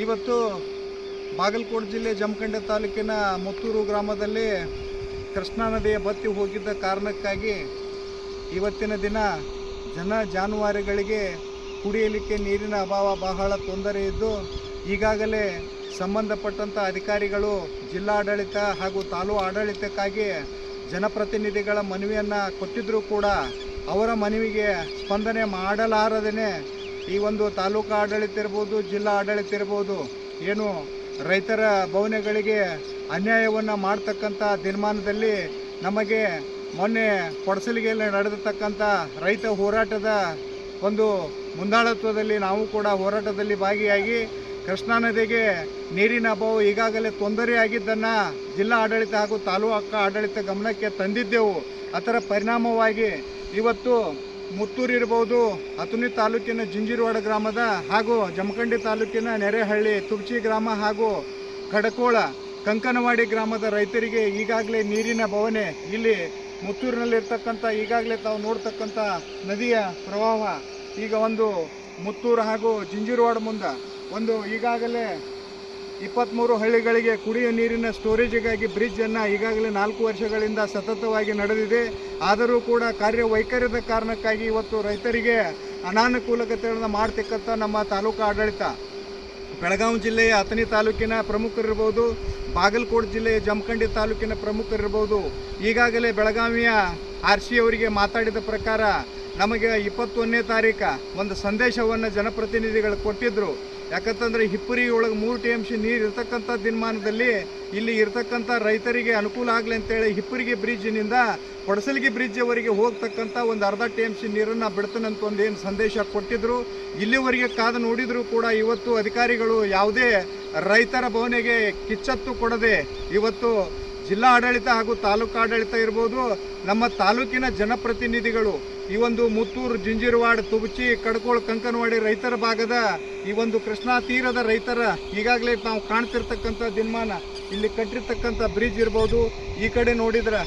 ಇವತ್ತು ಬಾಗಲಕೋಟೆ ಜಿಲ್ಲೆ ಜಮಖಂಡಿ ತಾಲೂಕಿನ ಮುತ್ತೂರು ಗ್ರಾಮದಲ್ಲಿ ಕೃಷ್ಣಾ ನದಿಯ ಬತ್ತಿ ಹೋಗಿದ್ದ ಕಾರಣಕ್ಕಾಗಿ ಇವತ್ತಿನ ದಿನ ಜನ ಜಾನುವಾರುಗಳಿಗೆ ಕುಡಿಯಲಿಕ್ಕೆ ನೀರಿನ ಅಭಾವ ಬಹಳ ತೊಂದರೆ ಇದ್ದು ಈಗಾಗಲೇ ಸಂಬಂಧಪಟ್ಟಂಥ ಅಧಿಕಾರಿಗಳು ಜಿಲ್ಲಾಡಳಿತ ಹಾಗೂ ತಾಲೂ ಆಡಳಿತಕ್ಕಾಗಿ ಜನಪ್ರತಿನಿಧಿಗಳ ಮನವಿಯನ್ನು ಕೊಟ್ಟಿದ್ದರೂ ಕೂಡ ಅವರ ಮನವಿಗೆ ಸ್ಪಂದನೆ ಮಾಡಲಾರದೇ ಈ ಒಂದು ತಾಲೂಕು ಆಡಳಿತ ಇರ್ಬೋದು, ಜಿಲ್ಲಾ ಆಡಳಿತ ಇರ್ಬೋದು, ಏನು ರೈತರ ಭವನಗಳಿಗೆ ಅನ್ಯಾಯವನ್ನು ಮಾಡ್ತಕ್ಕಂಥ ದಿನಮಾನದಲ್ಲಿ ನಮಗೆ ಮೊನ್ನೆ ಕೊಡಸಲಿಗೆಯಲ್ಲಿ ನಡೆದಿರ್ತಕ್ಕಂಥ ರೈತ ಹೋರಾಟದ ಒಂದು ಮುಂದಾಳತ್ವದಲ್ಲಿ ನಾವು ಕೂಡ ಹೋರಾಟದಲ್ಲಿ ಭಾಗಿಯಾಗಿ ಕೃಷ್ಣಾ ನದಿಗೆ ನೀರಿನ ಅಭಾವ ಈಗಾಗಲೇ ತೊಂದರೆಯಾಗಿದ್ದನ್ನು ಜಿಲ್ಲಾ ಆಡಳಿತ ಹಾಗೂ ತಾಲೂಕು ಆಡಳಿತ ಗಮನಕ್ಕೆ ತಂದಿದ್ದೆವು. ಅದರ ಪರಿಣಾಮವಾಗಿ ಇವತ್ತು ಮುತ್ತೂರು ಇರ್ಬೋದು ಅತುನಿ ತಾಲೂಕಿನ ಜಿಂಜಿರವಾಡ ಗ್ರಾಮದ ಹಾಗೂ ಜಮಖಂಡಿ ತಾಲೂಕಿನ ನೆರೆಹಳ್ಳಿ ತುರ್ಚಿ ಗ್ರಾಮ ಹಾಗೂ ಕಡಕೋಳ, ಕಂಕನವಾಡಿ ಗ್ರಾಮದ ರೈತರಿಗೆ ಈಗಾಗಲೇ ನೀರಿನ ಭವನೆ ಇಲ್ಲಿ ಮುತ್ತೂರಿನಲ್ಲಿರ್ತಕ್ಕಂಥ, ಈಗಾಗಲೇ ತಾವು ನೋಡ್ತಕ್ಕಂಥ ನದಿಯ ಪ್ರವಾಹ, ಈಗ ಒಂದು ಮುತ್ತೂರು ಹಾಗೂ ಜಿಂಜಿರವಾಡ ಮುಂದೆ. ಒಂದು ಈಗಾಗಲೇ ಇಪ್ಪತ್ತ್ಮೂರು ಹಳ್ಳಿಗಳಿಗೆ ಕುಡಿಯುವ ನೀರಿನ ಸ್ಟೋರೇಜಿಗಾಗಿ ಬ್ರಿಡ್ಜನ್ನು ಈಗಾಗಲೇ ನಾಲ್ಕು ವರ್ಷಗಳಿಂದ ಸತತವಾಗಿ ನಡೆದಿದೆ. ಆದರೂ ಕೂಡ ಕಾರ್ಯವೈಖರ್ಯದ ಕಾರಣಕ್ಕಾಗಿ ಇವತ್ತು ರೈತರಿಗೆ ಅನಾನುಕೂಲತೆಗಳನ್ನು ಮಾಡ್ತಕ್ಕಂಥ ನಮ್ಮ ತಾಲೂಕು ಆಡಳಿತ. ಬೆಳಗಾವಿ ಜಿಲ್ಲೆಯ ಅಥಣಿ ತಾಲೂಕಿನ ಪ್ರಮುಖರಿರ್ಬೋದು, ಬಾಗಲಕೋಟೆ ಜಿಲ್ಲೆಯ ಜಮಖಂಡಿ ತಾಲೂಕಿನ ಪ್ರಮುಖರಿರ್ಬೋದು, ಈಗಾಗಲೇ ಬೆಳಗಾವಿಯ ಆರ್ ಸಿ ಅವರಿಗೆ ಮಾತಾಡಿದ ಪ್ರಕಾರ ನಮಗೆ ಇಪ್ಪತ್ತೊಂದನೇ ತಾರೀಕು ಒಂದು ಸಂದೇಶವನ್ನು ಜನಪ್ರತಿನಿಧಿಗಳು ಕೊಟ್ಟಿದ್ದರು ಯಾಕಂತಂದರೆ ಹಿಪ್ಪುರಿ ಒಳಗೆ ಮೂರು ಟಿ ಎಂ ಸಿ ನೀರು ಇರ್ತಕ್ಕಂಥ ದಿನಮಾನದಲ್ಲಿ ಇಲ್ಲಿ ಇರ್ತಕ್ಕಂಥ ರೈತರಿಗೆ ಅನುಕೂಲ ಆಗಲಿ ಅಂತೇಳಿ ಹಿಪ್ಪರಿಗೆ ಬ್ರಿಡ್ಜಿನಿಂದ ಕೊಡಸಲಿಗೆ ಬ್ರಿಡ್ಜ್ವರೆಗೆ ಹೋಗ್ತಕ್ಕಂಥ ಒಂದು ಅರ್ಧ ಟಿ ಎಂ ಸಿ ನೀರನ್ನು ಬಿಡ್ತಾನಂತ ಒಂದು ಏನು ಸಂದೇಶ ಕೊಟ್ಟಿದ್ದರು ಇಲ್ಲಿವರೆಗೆ ಕಾದು ನೋಡಿದರೂ ಕೂಡ ಇವತ್ತು ಅಧಿಕಾರಿಗಳು ಯಾವುದೇ ರೈತರ ಭವನೆಗೆ ಕಿಚ್ಚತ್ತು ಕೊಡದೆ ಇವತ್ತು ಜಿಲ್ಲಾ ಆಡಳಿತ ಹಾಗೂ ತಾಲೂಕು ಆಡಳಿತ ಇರ್ಬೋದು, ನಮ್ಮ ತಾಲೂಕಿನ ಜನಪ್ರತಿನಿಧಿಗಳು ಈ ಒಂದು ಮುತ್ತೂರು ಜಿಂಜಿರವಾಡ ತುಬಚಿ ಕಡ್ಕೋಳ, ಕಂಕನವಾಡಿ ರೈತರ ಭಾಗದ ಈ ಒಂದು ಕೃಷ್ಣಾ ತೀರದ ರೈತರ ಈಗಾಗಲೇ ನಾವು ಕಾಣ್ತಿರ್ತಕ್ಕಂಥ ದಿನಮಾನ ಇಲ್ಲಿ ಕಟ್ಟಿರ್ತಕ್ಕಂಥ ಬ್ರಿಡ್ಜ್ ಇರ್ಬೋದು. ಈ ಕಡೆ ನೋಡಿದ್ರೆ,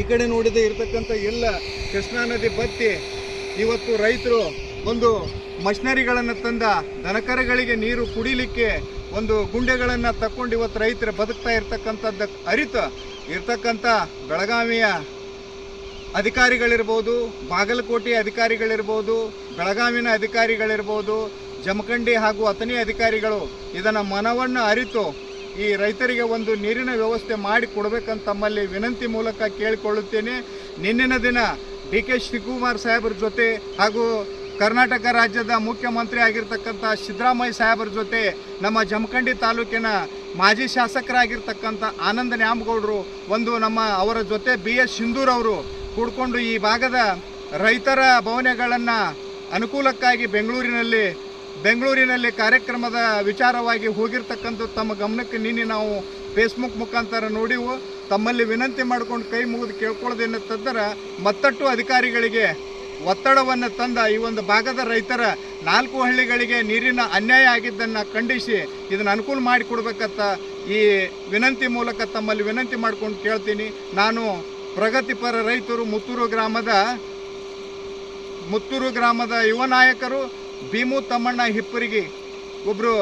ಈ ಕಡೆ ನೋಡಿದ ಇರತಕ್ಕಂಥ ಎಲ್ಲ ಕೃಷ್ಣಾ ನದಿ ಬತ್ತಿ. ಇವತ್ತು ರೈತರು ಒಂದು ಮಷಿನರಿಗಳನ್ನು ತಂದ ದನಕರಗಳಿಗೆ ನೀರು ಕುಡಿಲಿಕ್ಕೆ ಒಂದು ಗುಂಡೆಗಳನ್ನು ತಕ್ಕೊಂಡು ಇವತ್ತು ರೈತರು ಬದುಕ್ತಾ ಇರ್ತಕ್ಕಂಥದ್ದು ಅರಿತ ಇರ್ತಕ್ಕಂಥ ಬೆಳಗಾವಿಯ ಅಧಿಕಾರಿಗಳಿರ್ಬೋದು, ಬಾಗಲಕೋಟೆ ಅಧಿಕಾರಿಗಳಿರ್ಬೋದು, ಬೆಳಗಾವಿನ ಅಧಿಕಾರಿಗಳಿರ್ಬೋದು, ಜಮಖಂಡಿ ಹಾಗೂ ಅತನಿ ಅಧಿಕಾರಿಗಳು ಇದನ್ನು ಮನವನ್ನು ಅರಿತು ಈ ರೈತರಿಗೆ ಒಂದು ನೀರಿನ ವ್ಯವಸ್ಥೆ ಮಾಡಿ ಕೊಡಬೇಕಂತ ತಮ್ಮಲ್ಲಿ ವಿನಂತಿ ಮೂಲಕ ಕೇಳಿಕೊಳ್ಳುತ್ತೇನೆ. ನಿನ್ನಿನ ದಿನ ಡಿ ಕೆ ಶಿವಕುಮಾರ್ ಸಾಹೇಬ್ರ ಜೊತೆ ಹಾಗೂ ಕರ್ನಾಟಕ ರಾಜ್ಯದ ಮುಖ್ಯಮಂತ್ರಿ ಆಗಿರ್ತಕ್ಕಂಥ ಸಿದ್ದರಾಮಯ್ಯ ಸಾಹೇಬರ ಜೊತೆ ನಮ್ಮ ಜಮಖಂಡಿ ತಾಲೂಕಿನ ಮಾಜಿ ಶಾಸಕರಾಗಿರ್ತಕ್ಕಂಥ ಆನಂದ ನ್ಯಾಮಗೌಡರು ಒಂದು ನಮ್ಮ ಅವರ ಜೊತೆ ಬಿ ಎಸ್ ಸಿಂಧೂರ್ ಅವರು ಕೂಡ್ಕೊಂಡು ಈ ಭಾಗದ ರೈತರ ಭವನಗಳನ್ನು ಅನುಕೂಲಕ್ಕಾಗಿ ಬೆಂಗಳೂರಿನಲ್ಲಿ ಬೆಂಗಳೂರಿನಲ್ಲಿ ಕಾರ್ಯಕ್ರಮದ ವಿಚಾರವಾಗಿ ಹೋಗಿರ್ತಕ್ಕಂಥ ತಮ್ಮ ಗಮನಕ್ಕೆ ನಿನ್ನೆ ನಾವು ಫೇಸ್ಬುಕ್ ಮುಖಾಂತರ ನೋಡಿವು. ತಮ್ಮಲ್ಲಿ ವಿನಂತಿ ಮಾಡಿಕೊಂಡು ಕೈ ಮುಗಿದು ಕೇಳ್ಕೊಳ್ಳೋದೇನಂತಂದ್ರೆ ಮತ್ತಷ್ಟು ಅಧಿಕಾರಿಗಳಿಗೆ ಒತ್ತಡವನ್ನು ತಂದ ಈ ಒಂದು ಭಾಗದ ರೈತರ ನಾಲ್ಕು ಹಳ್ಳಿಗಳಿಗೆ ನೀರಿನ ಅನ್ಯಾಯ ಆಗಿದ್ದನ್ನು ಖಂಡಿಸಿ ಇದನ್ನು ಅನುಕೂಲ ಮಾಡಿಕೊಡ್ಬೇಕಂತ ಈ ವಿನಂತಿ ಮೂಲಕ ತಮ್ಮಲ್ಲಿ ವಿನಂತಿ ಮಾಡ್ಕೊಂಡು ಕೇಳ್ತೀನಿ. ನಾನು ಪ್ರಗತಿಪರ ರೈತರು ಮುತ್ತೂರು ಗ್ರಾಮದ ಮುತ್ತೂರು ಗ್ರಾಮದ ಯುವ ನಾಯಕರು, ಭೀಮು ತಮ್ಮಣ್ಣ ಹಿಪ್ಪರಿಗೆ ಒಬ್ಬರು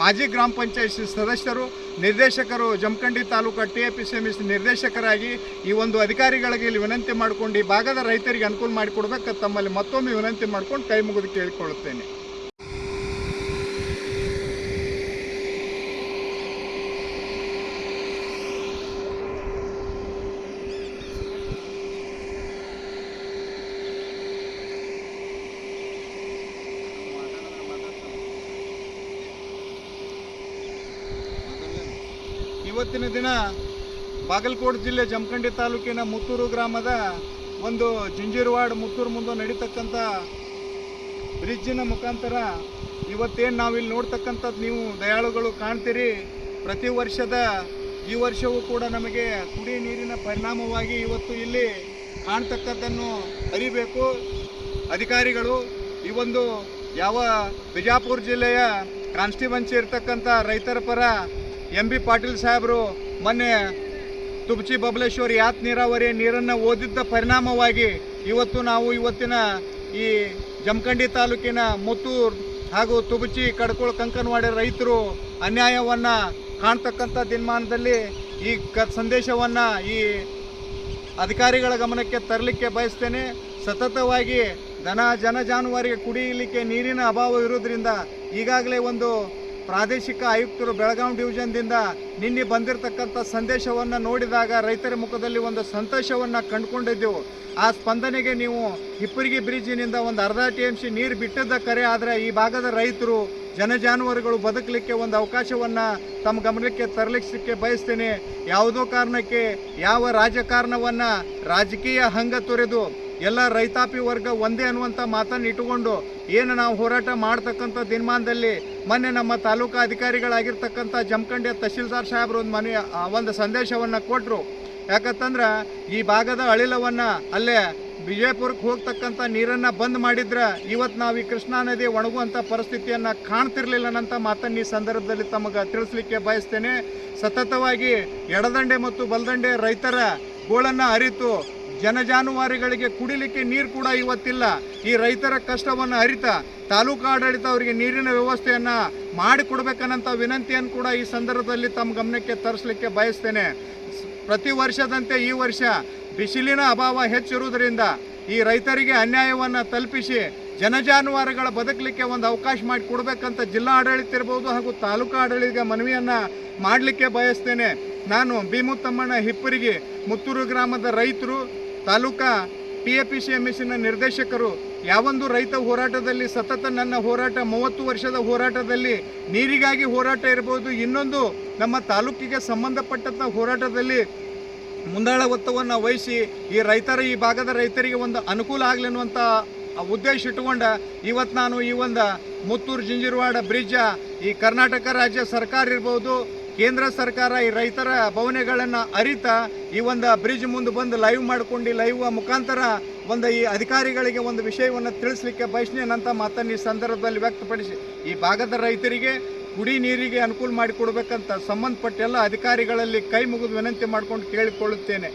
ಮಾಜಿ ಗ್ರಾಮ ಪಂಚಾಯತ್ ಸದಸ್ಯರು ನಿರ್ದೇಶಕರು Jamkhandi taluk T A P C M S ನಿರ್ದೇಶಕರಾಗಿ ಈ ಒಂದು ಅಧಿಕಾರಿಗಳಿಗೆ ಇಲ್ಲಿ ವಿನಂತಿ ಮಾಡ್ಕೊಂಡು ಈ ಭಾಗದ ರೈತರಿಗೆ ಅನುಕೂಲ ಮಾಡಿಕೊಡ್ಬೇಕು ತಮ್ಮಲ್ಲಿ ಮತ್ತೊಮ್ಮೆ ವಿನಂತಿ ಮಾಡ್ಕೊಂಡು ಕೈ ಮುಗಿದು ಕೇಳಿಕೊಳ್ಳುತ್ತೇನೆ. ಇವತ್ತಿನ ದಿನ ಬಾಗಲಕೋಟೆ ಜಿಲ್ಲೆ ಜಮಖಂಡಿ ತಾಲೂಕಿನ ಮುತ್ತೂರು ಗ್ರಾಮದ ಒಂದು ಜಿಂಜಿರವಾಡ ಮುತ್ತೂರು ಮುಂದೆ ನಡೀತಕ್ಕಂಥ ಬ್ರಿಡ್ಜಿನ ಮುಖಾಂತರ ಇವತ್ತೇನು ನಾವಿಲ್ಲಿ ನೋಡ್ತಕ್ಕಂಥದ್ದು ನೀವು ದಯಾಳುಗಳು ಕಾಣ್ತೀರಿ. ಪ್ರತಿ ವರ್ಷದ ಈ ವರ್ಷವೂ ಕೂಡ ನಮಗೆ ಕುಡಿ ನೀರಿನ ಪರಿಣಾಮವಾಗಿ ಇವತ್ತು ಇಲ್ಲಿ ಕಾಣ್ತಕ್ಕದ್ದನ್ನು ಅರಿಬೇಕು. ಅಧಿಕಾರಿಗಳು ಈ ಒಂದು ಯಾವ ಬಿಜಾಪುರ ಜಿಲ್ಲೆಯ ಕಾನ್ಸ್ಟಿಬನ್ಸಿ ಇರ್ತಕ್ಕಂಥ ರೈತರ ಪರ ಎಂ ಬಿ ಪಾಟೀಲ್ ಸಾಹೇಬರು ಮೊನ್ನೆ ತುಬಚಿ ಬಬಲೇಶ್ವರ್ ಯಾತ್ ನೀರಾವರಿ ನೀರನ್ನು ಓದಿದ್ದ ಪರಿಣಾಮವಾಗಿ ಇವತ್ತು ನಾವು ಇವತ್ತಿನ ಈ ಜಮಖಂಡಿ ತಾಲೂಕಿನ ಮುತ್ತೂರು ಹಾಗೂ ತುಬಚಿ ಕಡ್ಕೋಳ, ಕಂಕನವಾಡಿ ರೈತರು ಅನ್ಯಾಯವನ್ನು ಕಾಣ್ತಕ್ಕಂಥ ದಿನಮಾನದಲ್ಲಿ ಈ ಕ ಸಂದೇಶವನ್ನು ಈ ಅಧಿಕಾರಿಗಳ ಗಮನಕ್ಕೆ ತರಲಿಕ್ಕೆ ಬಯಸ್ತೇನೆ. ಸತತವಾಗಿ ದನ, ಜನ ಜಾನುವಾರಿಗೆ ಕುಡಿಯಲಿಕ್ಕೆ ನೀರಿನ ಅಭಾವ ಇರೋದ್ರಿಂದ ಈಗಾಗಲೇ ಒಂದು ಪ್ರಾದೇಶಿಕ ಆಯುಕ್ತರು ಬೆಳಗಾವಿ ಡಿವಿಷನ್ದಿಂದ ನಿನ್ನೆ ಬಂದಿರತಕ್ಕಂಥ ಸಂದೇಶವನ್ನು ನೋಡಿದಾಗ ರೈತರ ಮುಖದಲ್ಲಿ ಒಂದು ಸಂತೋಷವನ್ನು ಕಂಡುಕೊಂಡಿದ್ದೆವು. ಆ ಸ್ಪಂದನೆಗೆ ನೀವು ಹಿಪ್ಪರಿಗೆ ಬ್ರಿಡ್ಜಿನಿಂದ ಒಂದು ಅರ್ಧ ಟಿ ಎಂ ಸಿ ನೀರು ಬಿಟ್ಟದ್ದ ಕರೆ, ಆದರೆ ಈ ಭಾಗದ ರೈತರು ಜನ ಜಾನುವಾರುಗಳು ಬದುಕಲಿಕ್ಕೆ ಒಂದು ಅವಕಾಶವನ್ನು ತಮ್ಮ ಗಮನಕ್ಕೆ ತರಲಿಕ್ಕೆ ಬಯಸ್ತೇನೆ. ಯಾವುದೋ ಕಾರಣಕ್ಕೆ ಯಾವ ರಾಜಕಾರಣವನ್ನು ರಾಜಕೀಯ ಹಂಗ ತೊರೆದು ಎಲ್ಲ ರೈತಾಪಿ ವರ್ಗ ಒಂದೇ ಅನ್ನುವಂಥ ಮಾತನ್ನು ಇಟ್ಟುಕೊಂಡು ಏನು ನಾವು ಹೋರಾಟ ಮಾಡ್ತಕ್ಕಂಥ ದಿನಮಾನದಲ್ಲಿ ಮೊನ್ನೆ ನಮ್ಮ ತಾಲೂಕಾ ಅಧಿಕಾರಿಗಳಾಗಿರ್ತಕ್ಕಂಥ ಜಮಖಂಡಿಯ ತಹಶೀಲ್ದಾರ್ ಸಾಹೇಬರು ಒಂದು ಮನೆ ಒಂದು ಸಂದೇಶವನ್ನು ಕೊಟ್ಟರು ಯಾಕಂತಂದ್ರೆ ಈ ಭಾಗದ ಅಳಿಲವನ್ನು ಅಲ್ಲೇ ವಿಜಯಪುರಕ್ಕೆ ಹೋಗ್ತಕ್ಕಂಥ ನೀರನ್ನು ಬಂದ್ ಮಾಡಿದ್ರೆ ಇವತ್ತು ನಾವು ಈ ಕೃಷ್ಣಾ ನದಿ ಒಣಗುವಂಥ ಪರಿಸ್ಥಿತಿಯನ್ನು ಕಾಣ್ತಿರ್ಲಿಲ್ಲ ಅನ್ನಂಥ ಮಾತನ್ನು ಈ ಸಂದರ್ಭದಲ್ಲಿ ತಮಗೆ ತಿಳಿಸ್ಲಿಕ್ಕೆ ಬಯಸ್ತೇನೆ. ಸತತವಾಗಿ ಎಡದಂಡೆ ಮತ್ತು ಬಲದಂಡೆ ರೈತರ ಗೋಳನ್ನು ಅರಿತು ಜನಜಾನುವಾರಿಗಳಿಗೆ ಕುಡಿಲಿಕ್ಕೆ ನೀರು ಕೂಡ ಇವತ್ತಿಲ್ಲ. ಈ ರೈತರ ಕಷ್ಟವನ್ನು ಅರಿತ ತಾಲೂಕು ಆಡಳಿತ ಅವರಿಗೆ ನೀರಿನ ವ್ಯವಸ್ಥೆಯನ್ನು ಮಾಡಿಕೊಡ್ಬೇಕನ್ನಂಥ ವಿನಂತಿಯನ್ನು ಕೂಡ ಈ ಸಂದರ್ಭದಲ್ಲಿ ತಮ್ಮ ಗಮನಕ್ಕೆ ತರಿಸಲಿಕ್ಕೆ ಬಯಸ್ತೇನೆ. ಪ್ರತಿ ವರ್ಷದಂತೆ ಈ ವರ್ಷ ಬಿಸಿಲಿನ ಅಭಾವ ಹೆಚ್ಚಿರುವುದರಿಂದ ಈ ರೈತರಿಗೆ ಅನ್ಯಾಯವನ್ನು ತಲುಪಿಸಿ ಜನಜಾನುವಾರುಗಳ ಬದುಕಲಿಕ್ಕೆ ಒಂದು ಅವಕಾಶ ಮಾಡಿ ಕೊಡಬೇಕಂತ ಜಿಲ್ಲಾ ಆಡಳಿತ ಇರ್ಬೋದು ಹಾಗೂ ತಾಲೂಕು ಆಡಳಿತ ಮನವಿಯನ್ನು ಮಾಡಲಿಕ್ಕೆ ಬಯಸ್ತೇನೆ. ನಾನು ಭೀಮುತ್ತಮ್ಮಣ್ಣ ಹಿಪ್ಪರಿಗೆ ಮುತ್ತೂರು ಗ್ರಾಮದ ರೈತರು, taluka T A P C M ನಿರ್ದೇಶಕರು ಯಾವೊಂದು ರೈತ ಹೋರಾಟದಲ್ಲಿ ಸತತ ನನ್ನ ಹೋರಾಟ, ಮೂವತ್ತು ವರ್ಷದ ಹೋರಾಟದಲ್ಲಿ ನೀರಿಗಾಗಿ ಹೋರಾಟ ಇರ್ಬೋದು. ಇನ್ನೊಂದು ನಮ್ಮ ತಾಲೂಕಿಗೆ ಸಂಬಂಧಪಟ್ಟಂಥ ಹೋರಾಟದಲ್ಲಿ ಮುಂದಾಳ ಒತ್ತವನ್ನು ವಹಿಸಿ ಈ ರೈತರ, ಈ ಭಾಗದ ರೈತರಿಗೆ ಒಂದು ಅನುಕೂಲ ಆಗಲಿ ಅನ್ನುವಂಥ ಉದ್ದೇಶ ಇಟ್ಟುಕೊಂಡ ಇವತ್ತು ನಾನು ಈ ಒಂದು ಮುತ್ತೂರು ಜಿಂಜಿರವಾಡ ಬ್ರಿಡ್ಜ, ಈ ಕರ್ನಾಟಕ ರಾಜ್ಯ ಸರ್ಕಾರ ಇರ್ಬೋದು, ಕೇಂದ್ರ ಸರ್ಕಾರ ಈ ರೈತರ ಭವನಗಳನ್ನು ಅರಿತ ಈ ಒಂದು ಬ್ರಿಡ್ಜ್ ಮುಂದೆ ಬಂದು ಲೈವ್ ಮಾಡಿಕೊಂಡು ಲೈವ್ ಮುಖಾಂತರ ಒಂದು ಈ ಅಧಿಕಾರಿಗಳಿಗೆ ಒಂದು ವಿಷಯವನ್ನು ತಿಳಿಸ್ಲಿಕ್ಕೆ ಬಯಸ್ನೇನಂತ ಮಾತನ್ನು ಈ ಸಂದರ್ಭದಲ್ಲಿ ವ್ಯಕ್ತಪಡಿಸಿ, ಈ ಭಾಗದ ರೈತರಿಗೆ ಕುಡಿ ನೀರಿಗೆ ಅನುಕೂಲ ಮಾಡಿಕೊಡ್ಬೇಕಂತ ಸಂಬಂಧಪಟ್ಟ ಎಲ್ಲ ಅಧಿಕಾರಿಗಳಲ್ಲಿ ಕೈ ಮುಗಿದು ವಿನಂತಿ ಮಾಡಿಕೊಂಡು ಕೇಳಿಕೊಳ್ಳುತ್ತೇನೆ.